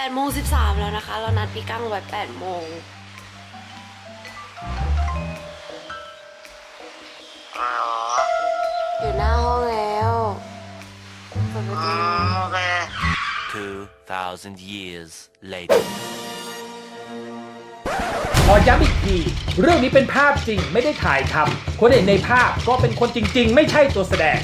8โมง13 แล้วนะคะ เรานัดพี่กั้งไว้8โมงอ๋ออยู่หน้าห้องแล้วเปิดประอืตูมโอเค2,000 years later. ขอย้ำอีกทีเรื่องนี้เป็นภาพจริงไม่ได้ถ่ายทำคนเห็นในภาพก็เป็นคนจริง ๆ ไม่ใช่ตัวแสดง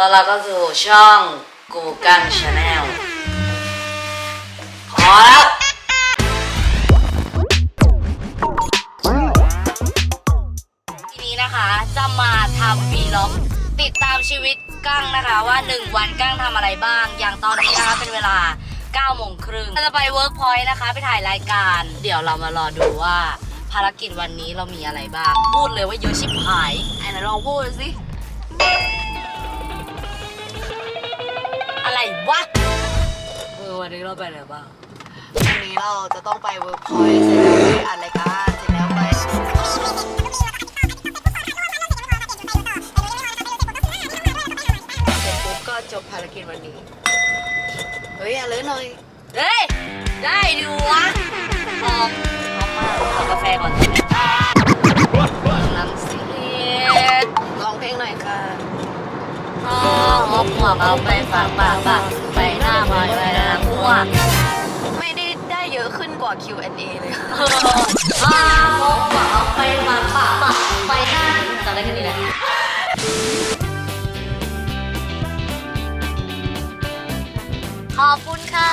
ต้อนรับเข้าสู่ช่องกูกังชาแนลพอแล้วทีนี้นะคะจะมาทำวีล็อก ติดตามชีวิตกั้งนะคะว่า 1 วันกั้งทำอะไรบ้าง อย่างตอนนี้นะคะเป็นเวลา9โมงครึ่งจะไปเวิร์กพอยต์นะคะ ไปถ่ายรายการ เดี๋ยวเรามารอดูว่า ภารกิจวันนี้เรามีอะไรบ้าง พูดเลยว่าเยอะชิบหายไอ้ไหนลองพูดสิ อะไรวะเออวันนี้เราไปไหนบ้างวันนี้เราจะต้องไปเวิร์กพอยต์เสร็จ เอาไปฝากปากปากไปหน้าพอยไปหน้าหัวไม่ได้ได้เยอะขึ้นกว่า Q&A เลยค่ะอ๋อหอบหัวเอาไปฝากปากปากไปหน้าจำได้แค่นี้แหละขอบคุณค่ะ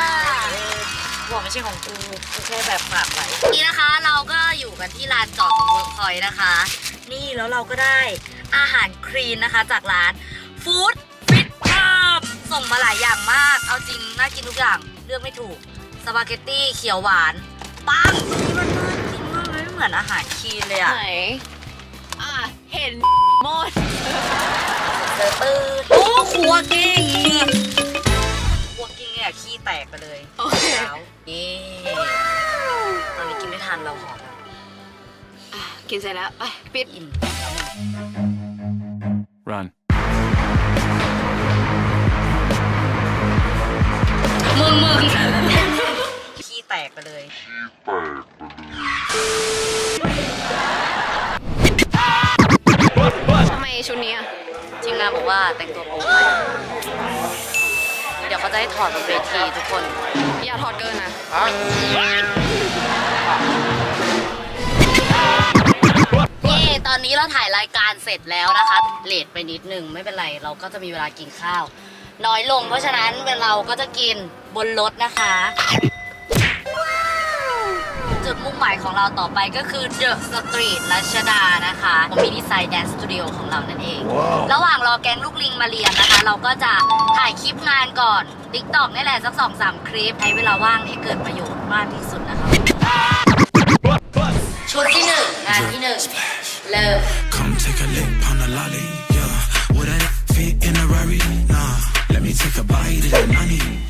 หัวไม่ใช่ของกูกูแค่แบบฝากไว้นี่นะคะเราก็อยู่กันที่ลานจอดของเวิร์กพอยต์นะคะ นี่แล้วเราก็ได้อาหารครีนนะคะจากร้านฟู้ดฟิตเพิ่ม ส่งมาหลายอย่างมาก เอาจริงน่ากินทุกอย่างเลือกไม่ถูก สปาเกตตี้เขียวหวาน ปังนี่มันน่ากินมากเลยไม่เหมือนอาหารคลีนเลยอะไหนอะเห็นหมดเตอตื้อโอ้ครัวกิ้งครัวกิ้งเนี่ยขี้แตกไปเลยโอเคแล้วนี่ตอนนี้กินไม่ทันเราหอมอะกินเสร็จแล้วไปปิดอิ่ม Run. มึงมึงขี้แตกไปเลยทำไมชุดนี้อะทีมงานบอกว่าแต่งตัวโป๊ไปเดี๋ยวเขาจะให้ถอดบนเวทีทุกคน อย่าถอดเกินนะเย่ตอนนี้เราถ่ายรายการเสร็จแล้วนะคะเลทไปนิดนึง ไม่เป็นไร เราก็จะมีเวลากินข้าว น้อยลง เพราะฉะนั้นเราก็จะกินบนรถนะคะ จุดมุ่งหมายของเราต่อไปก็คือ The Street รัชดานะคะมินิไซด์แดนสตูดิโอของเรานั่นเอง ระหว่างรอแก๊งลูกลิงมาเรียนนะคะ เราก็จะถ่ายคลิปงานก่อน t ิ k t o k นี่แหละสักสองสามคลิปใช้เวลาว่างให้เกิดประโยชน์มากที่สุดนะคะชุดที่หนึ่งงานที่หนึ่งเริ่ม take a bite of the money.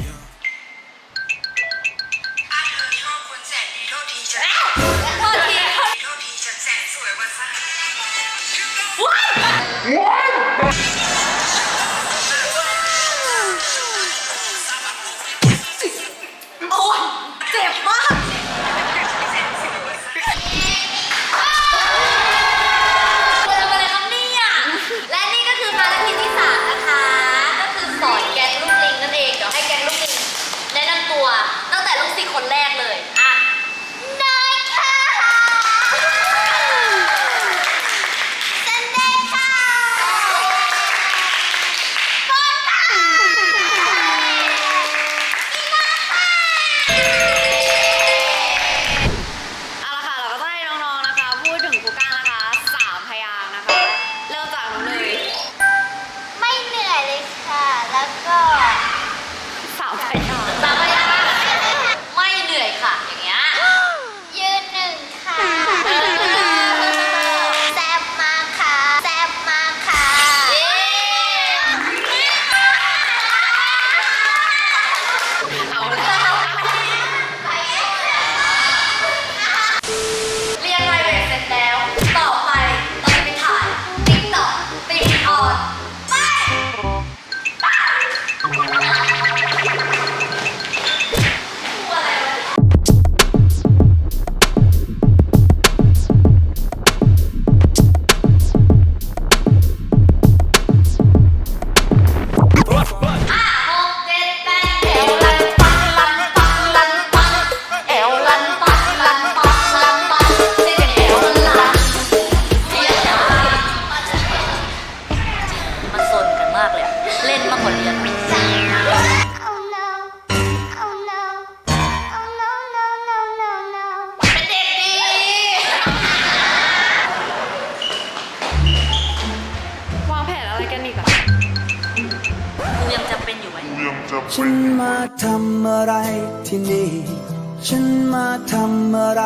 ทำอะไร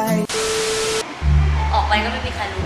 ออกไปก็ไม่มีใครรู้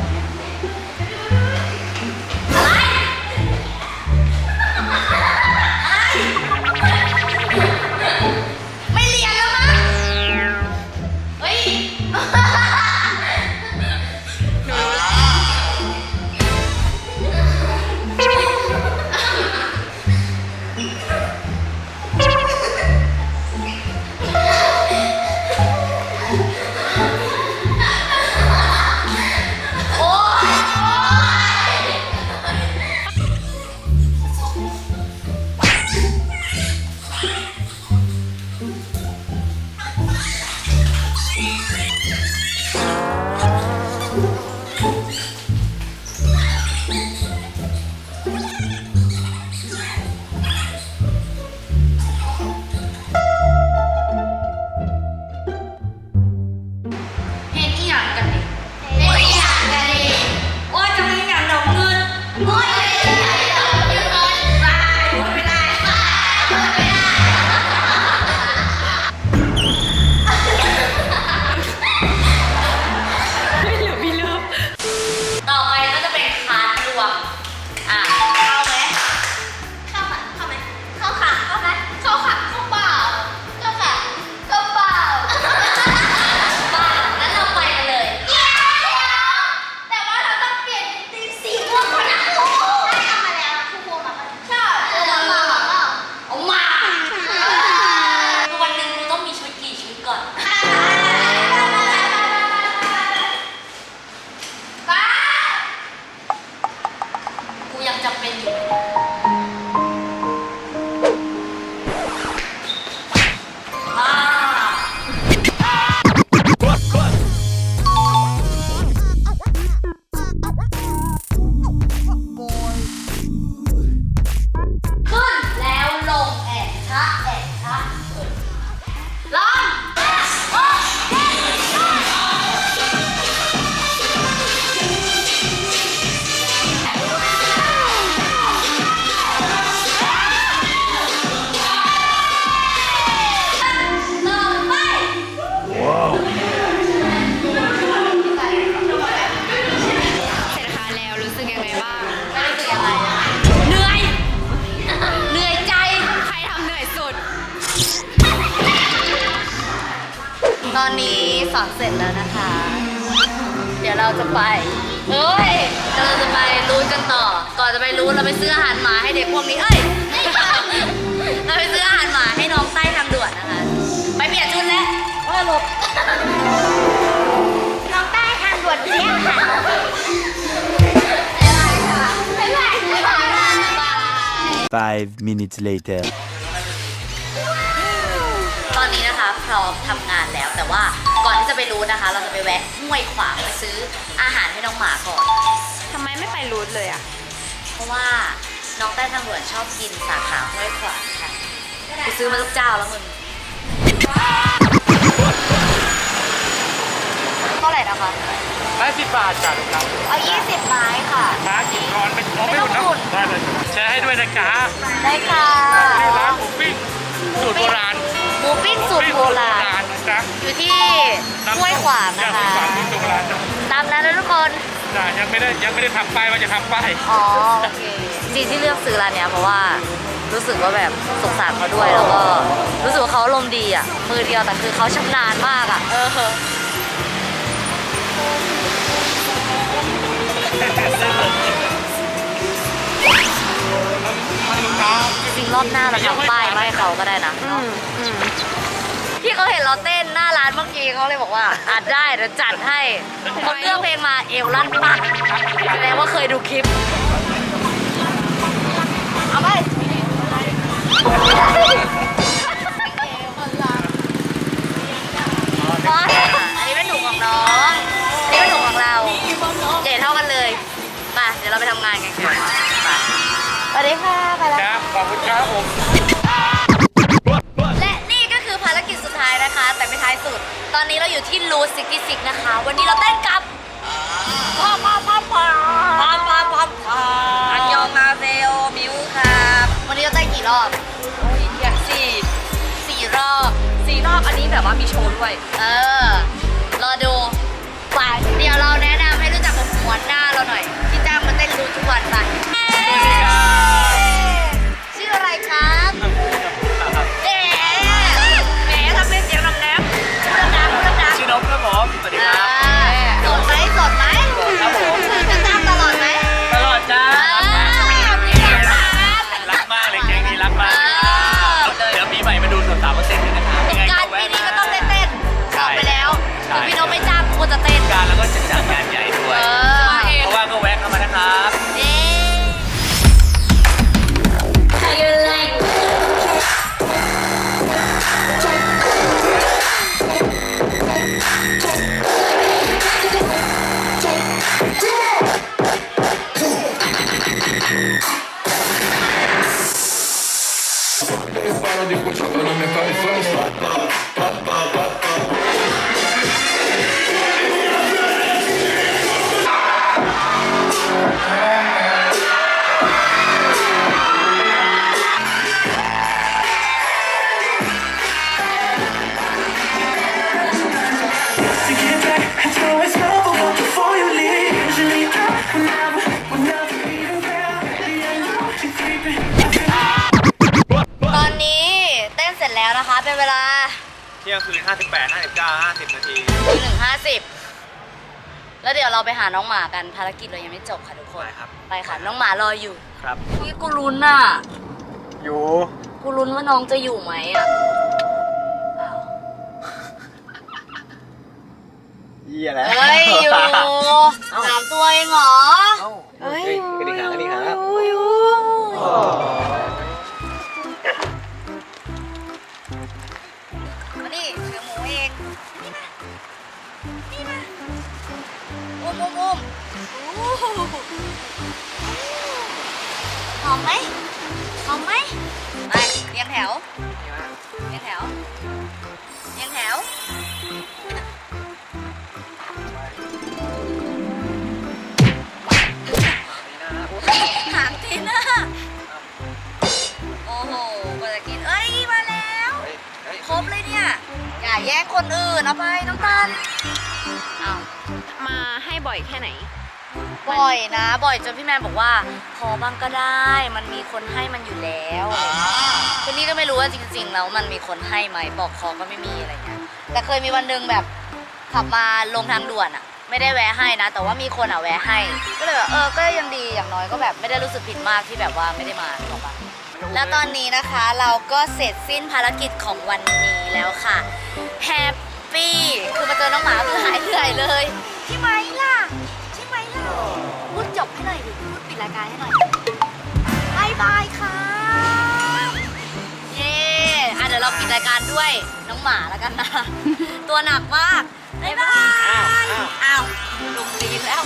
จะไปรู้กันต่อ ก่อนจะไปรู้เราไปซื้ออาหารหมาให้เด็กพวกนี้ เอ้ยเราไปซื้ออาหารหมาให้น้องใต้ทางด่วนนะคะ ไปเปลี่ยนชุดแล้วว่าหลบน้องใต้ทางด่วนเที่ยงค่ะบ๊ายบายค่ะบ๊ายบายค่ะ Five minutes later ตอนนี้นะคะพร้อมทำงานแล้วแต่ว่าก่อนที่จะไปรู้นะคะ เราจะไปแวะห้วยขวางไปซื้ออาหารให้น้องหมาก่อนทำ ไมไม่ไปรูทเลยอะเพราะว่าน้องใต้ทางด่วนชอบกินสาขาห้วยขวางค่ะไปซื้อมาทุกเจ้าแล้วมึงเท่าไหร่นะคะร้อยสิบบาทจ้ะลูกครับเอา20ไม้ค่ะม้ากินร้อนเป็นของไม่อุ่นนะไม่ต้องอุ่นได้เลยแชร์ให้ด้วยนะจ๊ะได้ค่ะที่ร้านหมูปิ้งสูตรโบราณหมูปิ้งสูตรโบราณนะจ๊ะอยู่ที่ห้วยขวางนะคะห้วยขวางสูตรโบราณจ้ะตามนั้นนะทุกคน จ้ะยังไม่ได้ยังไม่ได้ทำป้ายว่าจะทำป้ายอ๋อโอเคจริงที่เลือกซื้อร้านเนี้ยเพราะว่ารู้สึกว่าแบบสงสารเขาด้วยแล้วก็รู้สึกว่าเขาอารมณ์ดีอะมือเดียวแต่คือเขาชำนาญมากอะเออจริงๆรอบหน้าเราทำป้ายมาให้เขาก็ได้นะ พี่เขาเห็นเราเต้นหน้าร้านเมื่อกี้เขาเลยบอกว่าอาจได้เดี๋ยวจัดให้เขาเลือกเพลงมาเอวลั่นปักแสดงว่าเคยดูคลิป เอาไปอันนี้เป็นถุงของน้อง อันนี้เป็นถุงของเราใหญ่เท่ากันเลยมาเดี๋ยวเราไปทำงานกันค่ะสวัสดีค่ะไปแล้วครับค่ะขอบคุณครับผม ท้ายสุด ตอนนี้เราอยู่ที่ลูซิกิซิกนะคะ วันนี้เราเต้นกับพอพอพอพอพอพอพอพออันยองมาเซโอมิวครับ วันนี้เราเต้นกี่รอบโอ้ยอยากสี่สี่รอบสี่รอบอันนี้แบบว่ามีโชว์ด้วย เออ รอดูไปเดี๋ยวเราแนะนำให้รู้จักกับหัวหน้าเราหน่อย ที่จ้างมาเต้นรูทุกวันไปชื่ออะไรครับ เที่ยงคืน58 59 50 นาที ตีหนึ่งห้าสิบแล้วเดี๋ยวเราไปหาน้องหมากันภารกิจเรายังไม่จบค่ะทุกคน ไปครับ ไปค่ะน้องหมารออยู่ครับ พี่กูลุ้นอะ อยู่ กูลุ้นว่าน้องจะอยู่ไหมอะอ้าวเยี่ยแล้วเฮ้ยอยู่สามตัวเองเหรอเฮ้ยกระดิ่งหางกระดิ่งหางอยู่อยู่มา หอมไหมหอมไหมไปเรียงแถวเรียงแถวเรียงแถวหางทีน่ะโอ้โหกว่าจะกิน เอ้ย มาแล้วครบเลยเนี่ย อย่าแย่งคนอื่นเอาไปน้ำตาลเอามาให้บ่อยแค่ไหน บ่อยนะ บ่อยจนพี่แมนบอกว่าขอบ้างก็ได้ มันมีคนให้มันอยู่แล้วอะไรเงี้ยคือนี่ก็ไม่รู้ว่าจริงๆแล้วมันมีคนให้ไหมบอกขอก็ไม่มีอะไรเงี้ยแต่เคยมีวันหนึ่งแบบขับมาลงทางด่วนอะไม่ได้แวะให้นะ แต่ว่ามีคนอะแวะให้ ก็เลยแบบเออก็ยังดีอย่างน้อยก็แบบไม่ได้รู้สึกผิดมากที่แบบว่าไม่ได้มาถูกปะแล้วตอนนี้นะคะเราก็เสร็จสิ้นภารกิจของวันนี้แล้วค่ะแฮปปี้คือมาเจอน้องหมาคือหายเหนื่อยเลยใช่ไหมล่ะ รายการให้หน่อยบายบายค่ะ เย้อะเดี๋ยวเราปิดรายการด้วยน้องหมาแล้วกันนะ ตัวหนักมากบ๊ายบาย อ้าวลงตีนแล้ว